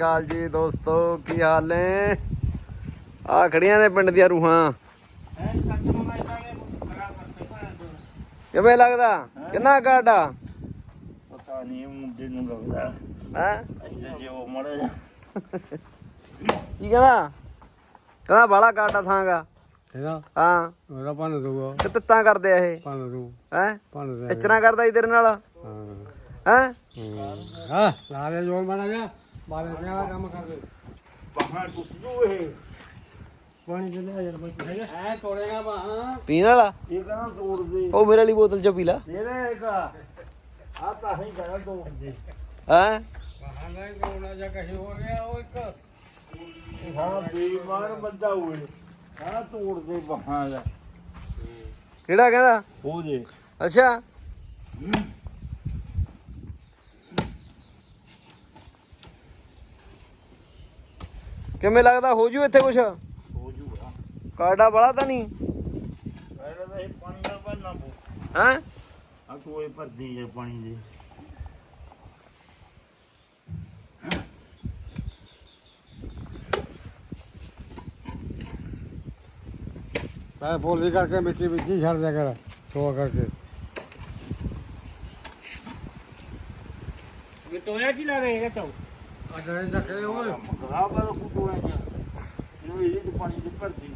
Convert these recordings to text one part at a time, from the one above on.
ਕਾਲ ਜੀ ਦੋਸਤੋ ਕੀ ਹਾਲ ਨੇ? ਆ ਖੜੀਆਂ ਨੇ ਪਿੰਡ ਦੀਆਂ ਰੂਹਾਂ। ਕਿਵੇਂ ਲੱਗਦਾ? ਕਿੰਨਾ ਕਾਟਾ ਪਤਾ ਨਹੀਂ ਮੁੰਡੇ ਨੂੰ ਲੱਗਦਾ। ਹੈ? ਜੇ ਉਹ ਮੜੇ ਜਾ ਕੀ ਕਹਿੰਦਾ? ਕਹਿੰਦਾ ਬਾਲਾ ਕਾਟਾ ਥਾਂਗਾ। ਇਹਦਾ ਹਾਂ। ਉਹਦਾ ਭੰਨ ਦੂਗਾ ਤੇ ਤਿੱਤਾਂ ਕਰਦੇ ਆ ਇਹ। ਭੰਨ ਦੂ ਹੈ? ਭੰਨ ਦੇ। ਇਚਨਾ ਕਰਦਾ ਸੀ ਤੇਰੇ ਨਾਲ? ਹਾਂ। ਹੈ? ਹਾਂ। ਲਾ ਦੇ ਜੋਰ ਬਣਾ ਜਾ ਬਾਰੇ ਤੇ ਵਾਲਾ ਕੰਮ ਕਰ ਦੇ ਬਾਹਾਂ ਟੁੱਟ ਜੂ ਇਹ। ਪਾਣੀ ਦੇ ਲੈ ਯਾਰ ਬਸ ਹੈਗਾ। ਐ ਤੋੜੇਗਾ ਬਾਹਾਂ। ਪੀਣ ਵਾਲਾ? ਇਹ ਕਹਿੰਦਾ ਤੋੜ ਦੇ ਉਹ ਮੇਰੇ ਲਈ ਬੋਤਲ ਚ ਪੀ ਲਾ। ਤੇਰੇ ਇੱਕ ਆ। ਤਾਂ ਹੀ ਕਹਿੰਦਾ ਤੋੜ ਦੇ। ਹੈ? ਬਾਹਾਂ ਦਾ ਤੋੜਨਾ ਜਾਂ ਕਹੀ ਹੋ ਰਿਹਾ ਉਹ ਇੱਕ। ਹਾਂ ਬੇਈਮਾਨ ਬੰਦਾ ਹੋਏ ਹਾਂ ਤੋੜ ਦੇ ਬਾਹਾਂ ਦਾ। ਕਿਹੜਾ ਕਹਿੰਦਾ? ਹੋ ਜੇ। ਅੱਛਾ। ਕਿਵੇਂ ਲੱਗਦਾ? ਹੋ ਜੂ ਇੱਥੇ ਕੁਛ? ਹੋ ਜੂਗਾ। ਕਾਟਾ ਬੜਾ ਤਾਂ ਨਹੀਂ? ਪਹਿਲਾਂ ਤਾਂ ਇਹ ਪਾਣੀ ਨਾਲ ਭਰਨਾ ਪਊ। ਹੈ? ਆ ਕੋਈ ਭਰਦੀ ਜੇ ਪਾਣੀ ਦੇ। ਪੈ ਫੋਲ ਵੀ ਕਰਕੇ ਮਿੱਟੀ ਵਿੱਚ ਹੀ ਛੱਡ ਦਿਆ ਕਰ ਸੋ ਕਰਕੇ। ਟੋਇਆ ਕੀ ਲਾ ਰਹੇ ਤੋ? ਅਗਲੇ ਚੱਕੇ ਓਏ ਮਗਰਾ ਪਰ ਕੁੱਟੋ ਹੈ ਜੀ ਇਹ ਇਹ ਚ ਪਾਣੀ ਦੀ ਭਰਦੀ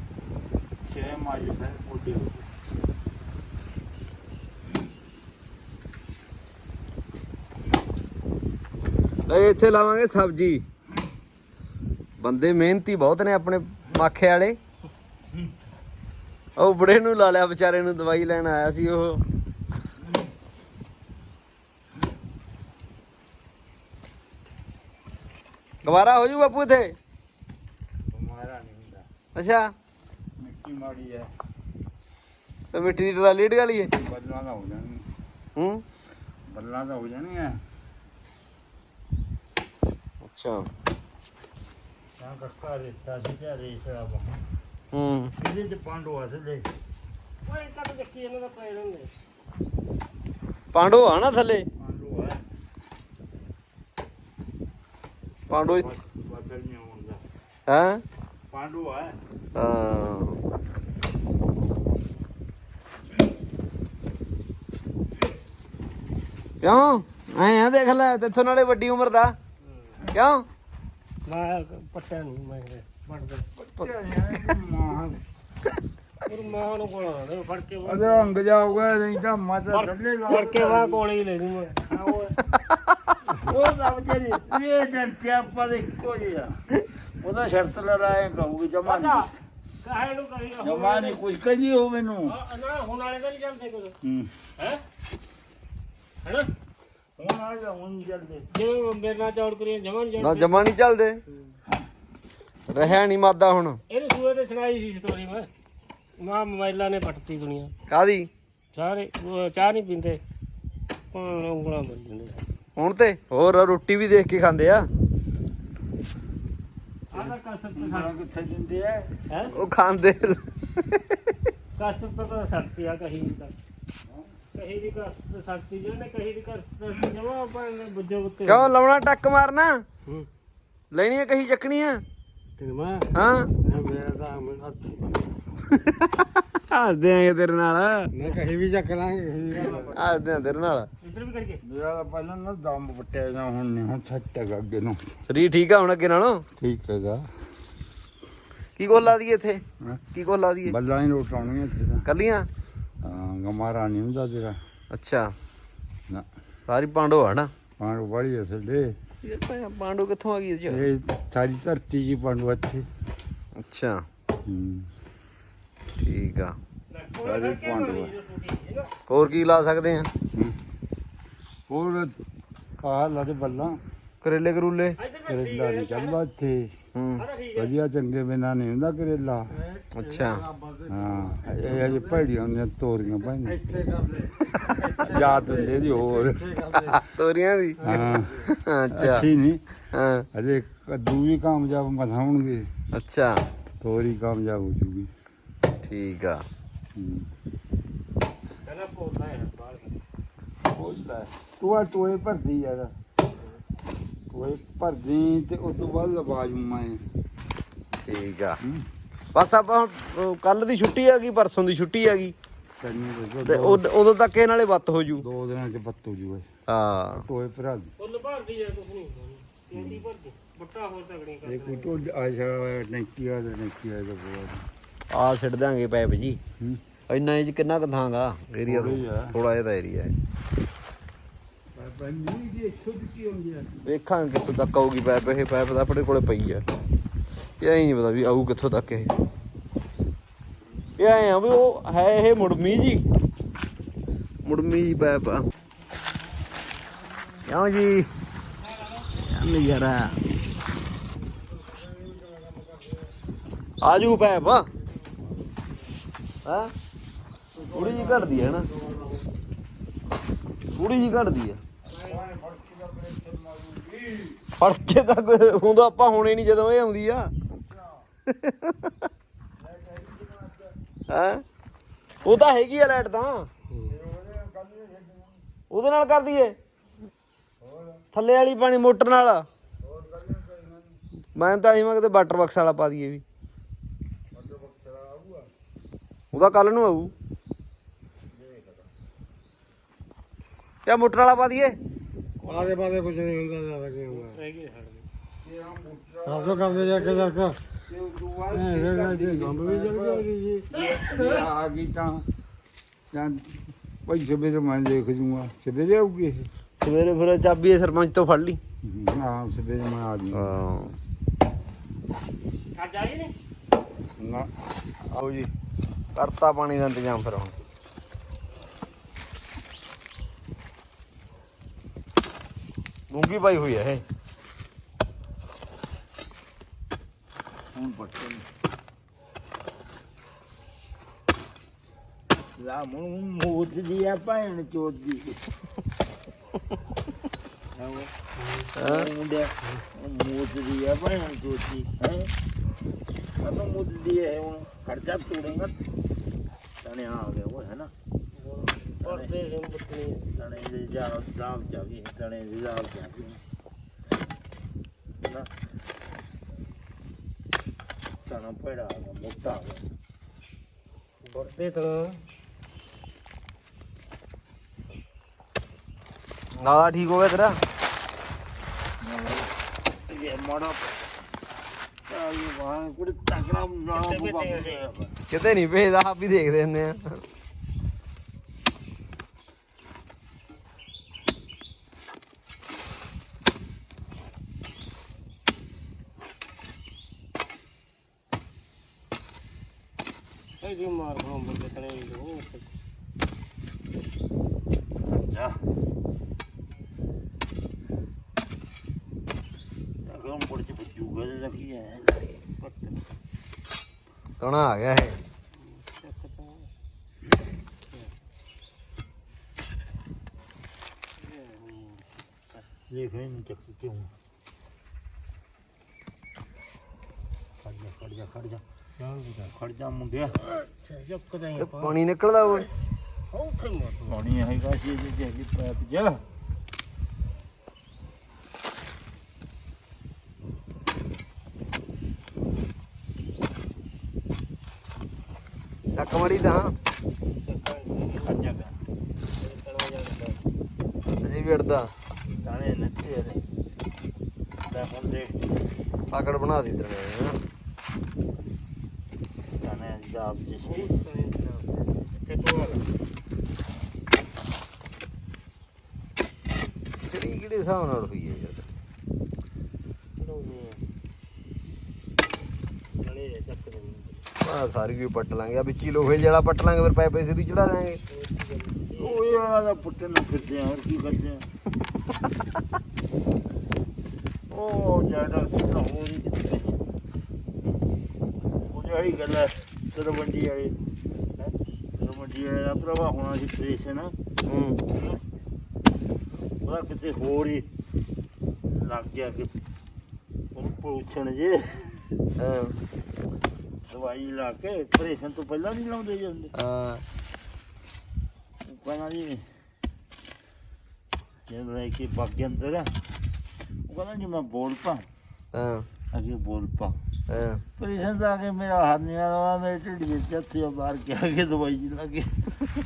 ਛੇ ਮਾਜ ਹੈ ਮੋਟੇ ਹੋ ਲੈ ਇੱਥੇ ਲਾਵਾਂਗੇ ਸਬਜੀ। ਬੰਦੇ ਮਿਹਨਤੀ ਬਹੁਤ ਨੇ ਆਪਣੇ ਮਾਖੇ ਵਾਲੇ। ਉਹ ਬੁੜੇ ਨੂੰ ਲਾ ਲਿਆ, ਵਿਚਾਰੇ ਨੂੰ ਦਵਾਈ ਲੈਣ ਆਇਆ ਸੀ ਉਹ। ਗਵਾਰਾ ਹੋ ਜੂ ਬਾਪੂ ਇੱਥੇ? ਮਾਰਾ ਨਹੀਂ ਹੁੰਦਾ। ਅੱਛਾ। ਮਿੱਟੀ ਮਾੜੀ ਹੈ। ਤੇ ਮਿੱਟੀ ਦੀ ਟਰਾਲੀ ਢਗਾ ਲਈਏ? ਬੱਲਾਂ ਦਾ ਹੋ ਜਾਣੀ ਹੂੰ? ਬੱਲਾਂ ਦਾ ਹੋ ਜਾਣੀ ਹੈ ਅੱਛਾ। ਤਾਂ ਕੱਕਾ ਰੇਤਾ ਸੀ ਤੇ ਰੇਤਾ ਬਾ ਹੂੰ। ਇਹਦੇ ਚ ਪਾਂਡੋ ਆ ਥੱਲੇ। ਓਏ ਕੱਟ ਦੇਖੀ ਇਹਨਾਂ ਦਾ ਪੈ ਜਾਂਦੇ? ਪਾਂਡੋ ਆ ਨਾ ਥੱਲੇ ਪਾਂਡੋ ਹੈ ਪਾਂਡੋ ਹੈ ਪਾਂਡੋ ਹੈ? ਹਾਂ। ਕਿਉਂ? ਐ ਆ ਦੇਖ ਲੈ ਤੇਥੋਂ ਨਾਲੇ ਵੱਡੀ ਉਮਰ ਦਾ। ਕਿਉਂ? ਮੈਂ ਪੱਟਿਆ ਨਹੀਂ ਮੈਂ ਮਾਂ ਪਰ ਮਾਂ ਨੂੰ ਕੋਲ ਆਉਂਦੇ ਫੜ ਕੇ ਵਾ- ਅਦਰ ਅੰਗ ਜਾਊਗਾ ਨਹੀਂ ਤਾਂ ਮਾਤਾ ਡੱਲੇ ਲਾ ਫੜ ਕੇ ਵਾ ਕੋਲ ਹੀ ਲੈ ਲੂ ਮੈਂ ਉਹ ਤਾਂ ਵਿਚਾਰੀ ਇਹ ਦਿਨ ਪਿਆਪਾ ਦੇ ਇੱਕੋ ਜਿਹਾ ਉਹਦਾ ਸ਼ਰਤ ਲੜਾਏ ਕਹੂਗੀ ਜਮਾ ਨਹੀਂ। ਕਾਹੇ ਨੂੰ ਕਰੀ ਜਮਾ ਨਹੀਂ ਕੁਝ ਕਹੀ ਹੋ ਮੈਨੂੰ। ਹਾਂ, ਨਾ ਹੁਣ ਵਾਲੇ ਤਾਂ ਨਹੀਂ ਕੁਝ। ਹੂੰ। ਹੈਨਾ? ਹੁਣ ਆ ਜਾ ਹੁਣ ਜਲਦੀ ਜਿਵੇਂ ਮੇਰੇ ਨਾਲ ਚੌੜ ਕਰੀ ਜਮਾਂ ਨਹੀਂ ਨਾ ਚੱਲਦੇ ਜਮਾ ਨਹੀਂ ਚੱਲਦੇ। ਰਹਿਆ ਨਹੀਂ ਮਾਦਾ ਹੁਣ। ਇਹਨੂੰ ਸੂਏ ਤੇ ਸੁਣਾਈ ਸੀ ਸਟੋਰੀ ਮੈਂ। ਮਾਂ ਮੋਬਾਈਲਾਂ ਨੇ ਪੱਟਤੀ ਦੁਨੀਆ। ਕਾਦੀ? ਸਾਰੇ ਉਹ ਚਾਹ ਨਹੀਂ ਪੀਂਦੇ। ਪਾਣ ਉਂਗਲਾਂ ਬਣ ਜਾਂਦੇ। ਹੁਣ ਤੇ ਹੋਰ ਰੋਟੀ ਵੀ ਦੇਖ ਕੇ ਖਾਂਦੇ ਆ। ਆਹ ਤਾਂ ਕਸਰਤ ਤਾਂ ਸਾਰਾ ਸਾਡੀ ਕਿੱਥੇ ਦਿੰਦੇ ਆ? ਹੈ? ਉਹ ਖਾਂਦੇ ਕਸਰਤ ਤਾਂ ਸ਼ਕਤੀ ਆ ਕਹੀ ਦੀ ਕਹੀ ਦੀ ਕਸਰਤ ਸ਼ਕਤੀ ਜਿਹਨੇ ਕਹੀ ਦੀ ਕਸਰਤ ਜਮਾ ਆਪਾਂ ਨੇ ਬੁੱਝੋ ਉੱਤੇ ਕਿਉਂ ਲਾਉਣਾ ਟੱਕ ਮਾਰਨਾ? ਲੈਣੀ ਆ ਕਹੀ ਚੱਕਣੀ ਆ? ਕਿਨਮਾ ਹਾਂ। ਮੇਰਾ ਤਾਂ ਮੇਰਾ ਹੱਸਦੇ ਆਂਗੇ ਤੇਰੇ ਨਾਲ। ਮੈਂ ਕਹੀ ਵੀ ਚੱਕ ਲਾਂਗੇ ਹੱਸਦੇ ਆ ਤੇਰੇ ਨਾਲ। ਇੱਧਰ ਵੀ ਕਰਕੇ ਮੇਰਾ ਤਾਂ ਪਹਿਲਾਂ ਨਾ ਦਮ ਪੱਟਿਆ ਜਾਂ ਹੁਣ ਨਹੀਂ ਹੁਣ ਸੱਟ ਹੈਗਾ ਅੱਗੇ ਨੂੰ। ਸਰੀਰ ਠੀਕ ਆ ਹੁਣ ਅੱਗੇ ਨਾਲੋਂ? ਠੀਕ ਹੈਗਾ। ਕੀ ਕੋਲ ਲਾ ਦਈਏ ਇੱਥੇ? ਹੈਂ? ਕੀ ਕੋਲ ਲਾ ਦਈਏ ਬੱਲਾਂ ਹੀ ਲੋਟਾਉਣੀਆਂ ਇੱਥੇ ਤਾਂ। ਕੱਲੀਆਂ? ਹਾਂ ਗਮਾਰਾ ਨਹੀਂ ਹੁੰਦਾ ਤੇਰਾ। ਅੱਛਾ। ਨਾ। ਸਾਰੀ ਪਾਂਡੋ ਆ ਨਾ? ਪਾਂਡੂ ਬੜੀ ਹੈ ਥੱਲੇ ਯਾਰ ਭਾਈ ਪਾਂਡੋ ਕਿੱਥੋਂ ਆ ਗਈ? ਇਹ ਸਾਰੀ ਧਰਤੀ ਜੀ ਪਾਂਡੂ ਇੱਥੇ। ਅੱਛਾ। ਹੂੰ। ਠੀਕ ਆ। ਸਾਰੇ ਪਾਂਡੂ ਆ। ਹੋਰ ਕੀ ਲਾ ਸਕਦੇ ਆ? ਹੋਰ ਆਹ ਲਾ ਦੇ ਬੱਲਾਂ। ਕਰੇਲੇ ਕਰੂਲੇ? ਕਰੇਲਾ ਨਹੀਂ ਚੱਲਦਾ ਇੱਥੇ। ਹੂੰ। ਵਧੀਆ ਚੰਗੇ ਬਿਨਾ ਨਹੀਂ ਹੁੰਦਾ ਕਰੇਲਾ। ਅੱਛਾ। ਹਾਂ ਇਹ ਅਜੇ ਭੈੜੀਆਂ ਹੁੰਦੀਆਂ ਤੋਰੀਆਂ ਭਾਈ ਇੱਥੇ ਕਰਦੇ ਯਾਦ ਹੁੰਦੇ ਦੀ ਹੋਰ। ਤੋਰੀਆਂ ਦੀ? ਹਾਂ। ਅੱਛਾ। ਅੱਛੀ ਨਹੀਂ ਹਾਂ। ਅਜੇ ਕੱਦੂ ਵੀ ਕਾਮਯਾਬ ਮਥਾਉਣਗੇ ਅੱਛਾ। ਤੋਰੀ ਕਾਮਯਾਬ ਹੋ ਜੂਗੀ। ਠੀਕ ਆ। ਹੂੰ। ਕਹਿੰਦਾ ਪੋਲਦਾ ਹੈ। ਬਾਹਰ ਬੋਲਦਾ ਤੂੰ ਆ ਟੋਏ ਭਰਦੀ ਯਾਰ। ਟੋਏ ਭਰਦੀ ਤੇ ਉਸ ਤੋਂ ਬਾਅਦ ਲਵਾ ਜੂ ਮੈਂ ਠੀਕ ਆ। ਬਸ ਆਪਾਂ ਕੱਲ ਦੀ ਛੁੱਟੀ ਆ ਗਈ ਪਰਸੋਂ ਦੀ ਛੁੱਟੀ ਆ ਗਈ। ਤੇ ਉਦ- ਉਦੋਂ ਤੱਕ ਇਹ ਨਾਲੇ ਬੱਤ ਹੋ ਜੂ। ਦੋ ਦਿਨਾਂ ਚ ਬੱਤੂ ਜੂ ਹਾਂ। ਟੋਏ ਭਰਾ ਦੀ। ਫੁੱਲ ਭਰਦੀ ਆ ਕੁਛ ਨਹੀਂ ਕਿੰਦੀ ਭਰਦੀ ਬੁੱਟਾ ਹੋਰ ਤਗੜੀ ਕਰ ਇਹ ਕੋਈ ਟੋ ਆ ਜਾ ਟੈਂਕੀ ਆ ਤੇ ਟੈਂਕੀ ਆ ਆ ਛੱਡ ਦਾਂਗੇ ਪੈਪ ਜੀ। ਹੂੰ। ਇੰਨਾ ਇਹ 'ਚ ਕਿੰਨਾ ਕੁ ਥਾਂਗਾ? ਏਰੀਆ ਥੋੜ੍ਹਾ ਹੀ ਆ। ਥੋੜਾ ਜਿਹਾ ਤਾਂ ਏਰੀਆ ਹੈ। ਵੇਖਾਂਗੇ ਕਿੱਥੋਂ ਤੱਕ ਆਊਗੀ ਪੈਪ ਇਹ ਪੈਪ ਤਾਂ ਆਪਣੇ ਕੋਲੇ ਪਈ ਆ। ਇਹ ਐਂ ਨਹੀਂ ਪਤਾ ਵੀ ਆਊ ਕਿੱਥੋਂ ਤੱਕ ਇਹ। ਇਹ ਐਂ ਆ ਵੀ ਉਹ ਹੈ ਇਹ ਮੁੜਮੀ ਜੀ। ਮੁੜਮੀ ਜੀ ਪੈਪ ਆ। ਕਿਉਂ ਜੀ? ਨਜ਼ਾਰਾ ਆਜੂ ਪੈਪ ਹਾਂ? ਥੋੜੀ ਜੀ ਘਟਦੀ ਹੈ ਨਾ। ਥੋੜੀ ਜੀ ਘਟਦੀ ਆ ਫੜ ਕੇ ਤਾਂ ਕੋਈ ਹੁੰਦਾ ਆਪਾਂ ਹੁਣੇ ਨਹੀਂ ਜਦੋਂ ਇਹ ਆਉਂਦੀ ਆ। ਹੈ? ਉਹ ਤਾਂ ਹੈਗੀ ਆ ਲਾਈਟ ਤਾਂ। ਉਹਦੇ ਨਾਲ ਕਰ ਦਈਏ ਥੱਲੇ ਵਾਲੀ ਪਾਣੀ ਮੋਟਰ ਨਾਲ। ਮੈਂ ਤਾਂ ਅਸੀਂ ਮੈਂ ਕਿਤੇ ਵਾਟਰ ਬਾਕਸ ਵਾਲਾ ਪਾ ਦਈਏ ਵੀ। ਉਹਦਾ ਕੱਲ ਨੂੰ ਆਊ। ਜਾਂ ਮੋਟਰ ਵਾਲਾ ਪਾ ਦਈਏ? ਆਦੇ ਬਾਦੇ ਕੁਝ ਨਹੀਂ ਹੁੰਦਾ ਜ਼ਿਆਦਾ ਕੀ ਹੁੰਦਾ। ਰਹਿ ਗਏ ਸਭ ਤੋਂ ਕਰਦੇ ਜਾ ਕੇ ਜਰਕ। ਇਹ ਜਿਹੜਾ ਜੀ ਗੰਬ ਵੀ ਜਲ ਗਿਆ ਜੀ। ਆ ਗਈ ਤਾਂ ਜਾਂ ਭਾਈ ਸਵੇਰੇ ਮੈਂ ਦੇਖ ਜੂਗਾ ਸਵੇਰੇ ਆਉਗੀ ਇਹ? ਸਵੇਰੇ ਫਿਰ ਚਾਬੀ ਇਹ ਸਰਪੰਚ ਤੋਂ ਫੜ ਲਈ। ਹਾਂ ਸਵੇਰੇ ਮੈਂ ਆ ਜੂਗਾ। ਹਾਂ ਆਈ ਨੇ? ਨਾ ਆਓ ਜੀ ਕਰਤਾ ਪਾਣੀ ਦਾ ਇੰਤਜ਼ਾਮ ਫਿਰ ਹੁਣ। ਮੂੰਗੀ ਪਾਈ ਹੋਈ ਹੈ ਇਹ। ਹੁਣ ਪੱਟੇ ਲਾ ਮੂੰ ਮੂਤ ਦੀ ਆ ਭੈਣ ਚੋਦ। ਦੀ ਹਾਂ। ਮੁੰਡਿਆ ਮੂਤ ਦੀ ਆ ਭੈਣ ਚੋਦ ਦੀ ਹੈ ਮੂਤ ਦੀ ਹੈ ਹੁਣ। ਖਰਚਾ ਤੋੜੇਗਾ। ਤਣੇ ਆ ਗਿਆ ਉਹ ਹੈ ਨਾ? ਪਰਦੇ ਨੂੰ ਤਣੇ ਦੇ ਜਾ ਦਾਬ ਚਾ ਤਣੇ ਦੇ ਦਾਬ ਚਾ ਨਾ ਤਣਾ ਪੜਾ ਮੋਟਾ ਆ ਤਾਂ ਨਾਲਾ ਠੀਕ ਹੋ ਗਿਆ ਤੇਰਾ? ਇਹ ਮਾੜਾ ਆਈ ਵਾਹ ਕੁੜ ਤਕੜਾ ਨਾ ਕਿਤੇ ਨਹੀਂ ਭੇਜਦਾ, ਆਪ ਵੀ ਦੇਖਦੇ ਹੁੰਦੇ ਆ। ਇਹ ਜੀ ਮਾਰ ਖਾਂ ਬੰਦੇ ਤਣੇ ਲੋ ਜਾ। ਅਗਮ ਪੁੜ ਚ ਬੁੱਜੂਗਾ ਤੇ ਕੀ ਹੈ? ਕਣਾ ਆ ਗਿਆ ਇਹ? ਚੱਕ ਤਾਂ। ਦੇਖ ਇਹਨੂੰ ਚੱਕ ਕਿਉਂ? ਖੜ ਜਾ ਖੜ ਜਾ ਖੜ ਜਾ। ਖੜ ਜਾ ਮੁੰਡਿਆ। ਚੱਕ ਤਾਂ ਇਹ ਪਾਣੀ ਨਿਕਲਦਾ ਓਏ। ਉੱਥੇ ਪਾਣੀ ਹੈਗਾ ਸੀ ਇਹਦੇ ਜਿਹੀ ਪੈਪ ਜਾ ਟੱਕ ਮੜੀ ਤਾਂ। ਖੜ ਜਾ ਗਾ। ਅਜੇ ਵੀ ਅੜਦਾ ਦਾਣੇ ਨੱਚੇ ਨੇ ਲੈ ਹੁਣ ਦੇਖ। ਪਾਕੜ ਬਣਾ ਦੀ ਤਣੇ ਹੈਂ। ਦਾਣੇ ਦੀ ਕਿਹੜੇ ਹਿਸਾਬ ਨਾਲ ਹੋਈ ਹੈ ਯਾਰ? ਆ ਸਾਰੀ ਕੋਈ ਪੱਟ ਲਾਂਗੇ। ਆ ਵਿੱਚੀ ਲੋਹੇ ਜਿਹੜਾ ਪੱਟ ਲਾਂਗੇ, ਫਿਰ ਪੈਪੇ ਸਿੱਧੀ ਚੜਾ ਦਾਂਗੇ ਉਹ ਇਹਨਾਂ ਦਾ ਪੁੱਟਣ ਨੂੰ ਫਿਰਦੇ ਆ, ਹੋਰ ਕੀ ਕਰਦੇ ਆ। ਉਹ ਜਿਹੜਾ ਸਿੱਧਾ ਹੋ ਰਹੀ ਕਿੱਥੇ ਉਹ ਜਿਹੜੀ ਗੱਲ ਹੈ ਸਰਵੰਡੀ ਵਾਲੀ। ਹੈ? ਸਰਵੰਡੀ ਵਾਲੇ ਦਾ ਪ੍ਰਭਾਵ ਹੋਣਾ ਸੀ ਪ੍ਰੇਸ਼ ਨਾ ਹੂੰ। ਉਹਦਾ ਕਿਤੇ ਹੋਰ ਹੀ ਲੱਗ ਗਿਆ ਕਿ ਉਹਨੂੰ ਪੁੱਛਣ ਜੇ। ਹਾਂ। ਦਵਾਈ ਲਾ ਕੇ ਆਪਰੇਸ਼ਨ ਤੋਂ ਪਹਿਲਾਂ ਨਹੀਂ ਲਾਉਂਦੇ ਜਾਂਦੇ ਹਾਂ। ਉਹ ਕਹਿੰਦਾ ਜੀ ਜੇ ਲੈ ਕੇ ਪੱਗ ਅੰਦਰ ਆ ਉਹ ਕਹਿੰਦਾ ਜੀ ਮੈਂ ਬੋਲ ਪਾ। ਹਾਂ। ਅੱਗੇ ਬੋਲ ਪਾ। ਹਾਂ। ਪਰੇਸ਼ਨ ਤਾਂ ਆ ਕੇ ਮੇਰਾ ਹਰਨੀਆਂ ਦਾ ਮੇਰੇ ਢਿੱਡ ਵਿੱਚ ਹੱਥੀਆਂ ਮਾਰ ਕੇ ਆ ਕੇ ਦਵਾਈ ਜੀ ਲੱਗੇ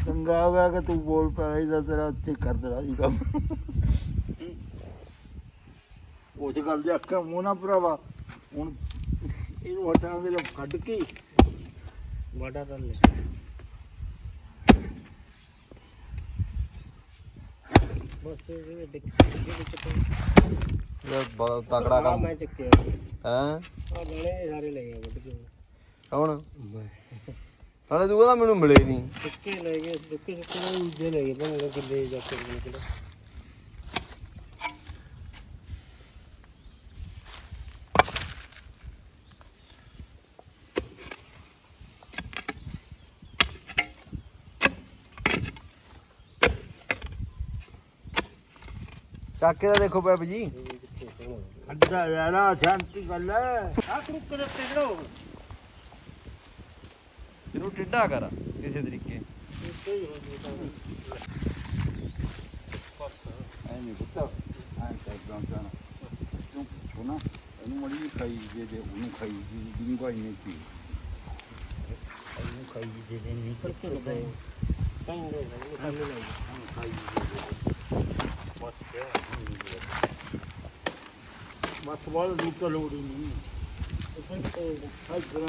ਚੰਗਾ ਹੋ ਗਿਆ ਕਿ ਤੂੰ ਬੋਲ ਪਾ ਰਹੀ ਦਾ ਤੇਰਾ ਉੱਥੇ ਕਰ ਦੇਣਾ ਸੀ ਕੰਮ। ਉਸ ਗੱਲ ਦੇ ਅੱਖਾਂ ਮੂੰਹ ਨਾ ਭਰਾਵਾ। ਹੁਣ ਇਹਨੂੰ ਹਟਾਂਗੇ ਤਾਂ ਕੱਢ ਕੇ ਵਾਟਾ ਕਰ ਲੈ। ਬਸ ਇਹ ਡਿੱਗ ਵਿੱਚ ਇਹ ਬਹੁਤ ਤਕੜਾ ਕੰਮ। ਮੈਂ ਚੱਕਿਆ। ਹੈ? ਆ ਨਾਲੇ ਸਾਰੇ ਲੈ ਗਏ ਵੱਢ ਕੇ। ਕੌਣ? ਨਾਲੇ ਤੂੰ ਕਹਿੰਦਾ ਮੈਨੂੰ ਮਿਲੇ ਨਹੀਂ ਚੁੱਕੇ ਲੈ ਗਏ ਚੁੱਕੇ ਚੁੱਕੇ ਨਾਲ ਦੂਜੇ ਲੈ ਗਏ ਭਾਵੇਂ ਕਿੱਲੇ ਜਾ ਕੇ ਨਿਕਲੇ ਕਾਕੇ ਦਾ ਦੇਖੋ ਪੈਪ ਜੀ। ਅੱਡਾ ਯਾਰਾ ਸ਼ਾਂਤੀ ਗੱਲ ਹੈ ਆ ਕਰੁੱਕ ਦੇ ਉੱਤੇ ਚੜੋ ਇਹਨੂੰ ਟਿੱਡਾ ਕਰ ਕਿਸੇ ਤਰੀਕੇ ਉੱਤੇ ਹੀ ਹੋ ਜੂਗਾ ਐ ਨਹੀਂ ਪੁੱਤ ਐ ਕਰਦਾ ਜਾਣਾ ਤੂੰ ਸੁਣਾ ਇਹਨੂੰ ਮੜੀ ਜਿਹੀ ਖਾਈ ਦੇ ਦੇ ਉਹਨੂੰ ਖਾਈ ਦੀ ਡਿੰਗਾ ਹੀ ਨਹੀਂ ਪੀ ਇਹਨੂੰ ਖਾਈ ਦੇ ਦੇ ਨਹੀਂ ਕਰਕੇ ਲਗਾਏ ਕਹਿੰਦੇ ਨੇ ਖਾਲੀ ਲੈ ਖਾਈ ਦੇ ਦੇ ਬਸ ਬਸ ਬਹੁਤ ਦੂਰ ਤੋਂ ਲੋੜ ਹੀ ਨਹੀਂ ਉੱਪਰ ਤੋਂ